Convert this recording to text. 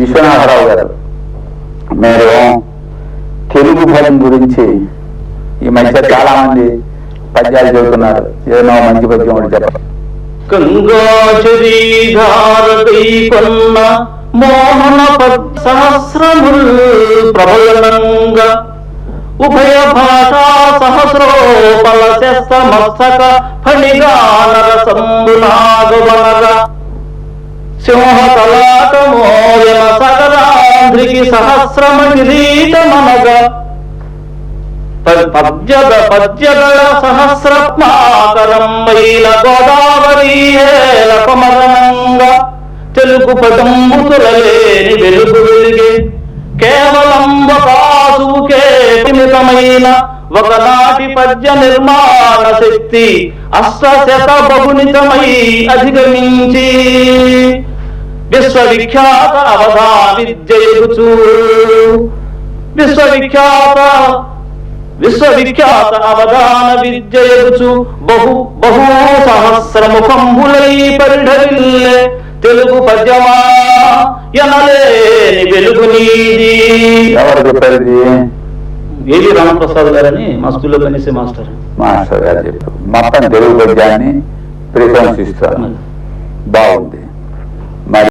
విశ్వనాథరావు గారు. మీరు తెలుగు పదం గురించి ఈ మధ్య చాలా మంది పద్యాలు చెబుతున్నారు. ఏదైనా మంచి పద్యం ఒకటి మోహన సహస్రముల్ ప్రబలంగా ఉభయ భాషా సహస్రోపల ఫణిగానర సింహతలాటమోయన సకలాంధ్రికి సహస్రమగిరీటమనగ పద్యద పద్యదళ సహస్రత్మాకరం వైల గోదావరి కమరణంగా తెలుగు పదంబుతులలేని వెలుగు వెలిగే కేవలం వకాసుకే పరిమితమైన ఒకనాటి పద్య నిర్మాణ శక్తి అశ్వశత బహునితమై అధిగమించి విశ్వవిఖ్యాత అవధా విద్యయుచు విశ్వవిఖ్యాత విశ్వవిఖ్యాత అవధాన విద్యయగుచు బహు బహు సహస్రముఖంబులై పరిఢవిల్లె తెలుగు పద్యమా ఎనలేని వెలుగు నీది. ఎవరు చెప్పారు ఏవి రామప్రసాద్ గారని మా స్కూల్లో పనిసే మాస్టర్. మాస్టర్ గారు చెప్పారు. మొత్తం తెలుగు పద్యాన్ని ప్రశంసిస్తారు బాగుంది.